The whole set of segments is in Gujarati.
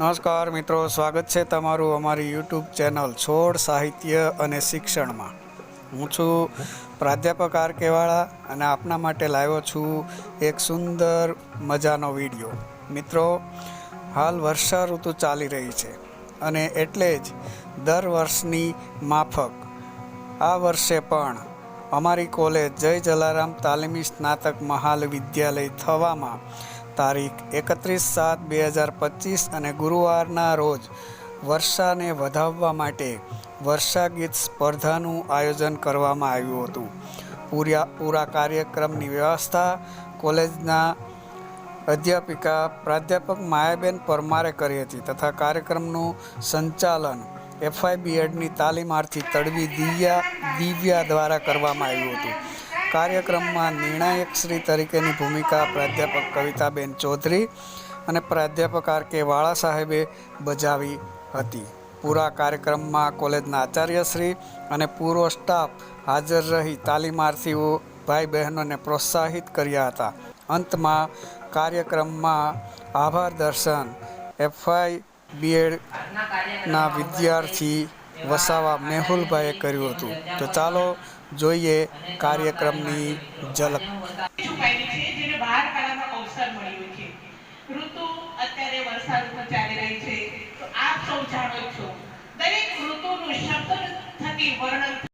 નમસ્કાર મિત્રો, સ્વાગત છે તમારું અમારી યુટ્યુબ ચેનલ છોડ સાહિત્ય અને શિક્ષણમાં. હું છું પ્રાધ્યાપક આર કેવાળા અને આપના માટે લાવ્યો છું એક સુંદર મજાનો વીડિયો. મિત્રો, હાલ વર્ષા ઋતુ ચાલી રહી છે અને એટલે જ દર વર્ષની માફક. આ વર્ષે પણ અમારી કોલેજ જય જલારામ તાલીમી સ્નાતક મહાલ વિદ્યાલય થવામાં તારીખ એકત્રીસ સાત બે હજાર પચીસ અને ગુરુવારના રોજ વર્ષાને વધાવવા માટે વર્ષા ગીત સ્પર્ધાનું આયોજન કરવામાં આવ્યું હતું. પૂરા પૂરા કાર્યક્રમની વ્યવસ્થા કોલેજના અધ્યાપિકા પ્રાધ્યાપક માયાબેન પરમારે કરી હતી તથા કાર્યક્રમનું સંચાલન એફઆઈ બીએડની તાલીમાર્થી તડવી દિવ્યા દિવ્યા દ્વારા કરવામાં આવ્યું હતું. કાર્યક્રમમાં નિર્ણાયક શ્રી તરીકેની ભૂમિકા પ્રાધ્યાપક કવિતાબેન ચૌધરી અને પ્રાધ્યાપક આર કે વાળા સાહેબે બજાવી હતી. પૂરા કાર્યક્રમમાં કોલેજના આચાર્યશ્રી અને પૂરો સ્ટાફ હાજર રહી તાલીમાર્થીઓ, ભાઈ બહેનોને પ્રોત્સાહિત કર્યા હતા. અંતમાં કાર્યક્રમમાં આભાર દર્શન, એફઆઈ બીએડના વિદ્યાર્થી વસાવા મેહુલભાઈએ કર્યું હતું. તો ચાલો જોઈએ કાર્યક્રમની ઝલક. આપ સૌ જાણો છો. દરેક ઋતુનું શબ્દ થકી વર્ણન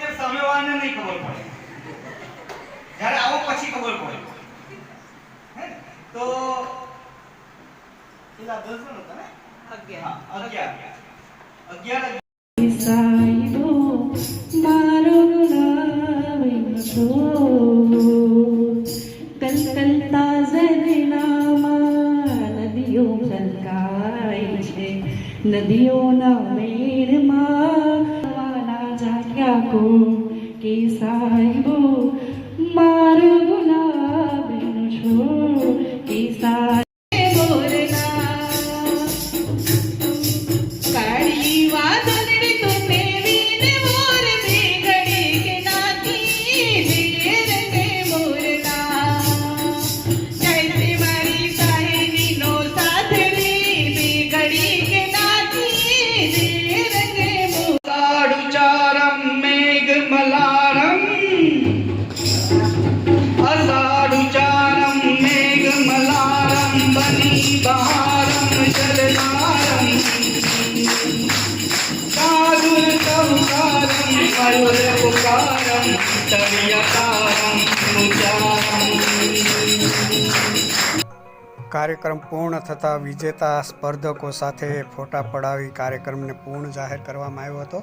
તે મારો નામ ખબર પડે. જ્યારે આવો પછી ખબર પડે. હે ને? તો નદીઓના મેળમાં જાગ્યા કો કે સાહેબો મારું ગુલાબનું છો કે મોરના કાળી વાદળડી તુમે વીને મોર મેઘડી કે જૈસે મારી સાહેબીનો સાથડી મેઘડી કાર્યક્રમ પૂર્ણ થતાં વિજેતા સ્પર્ધકો સાથે ફોટા પડાવી કાર્યક્રમને પૂર્ણ જાહેર કરવામાં આવ્યો હતો.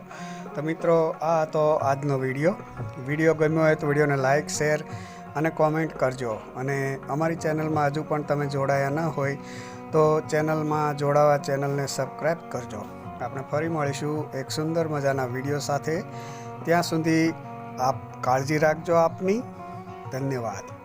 તો મિત્રો, આ હતો આજનો વીડિયો. વીડિયો ગમ્યો હોય તો વિડીયોને લાઇક શેર અને કોમેન્ટ કરજો. અને અમારી ચેનલમાં હજુ પણ તમે જોડાયા ન હોય તો ચેનલમાં જોડાવા ચેનલને સબસ્ક્રાઈબ કરજો. આપણે ફરી મળીશું એક સુંદર મજાના વીડિયો સાથે. ત્યાં સુધી આપ કાળજી રાખજો આપની. ધન્યવાદ.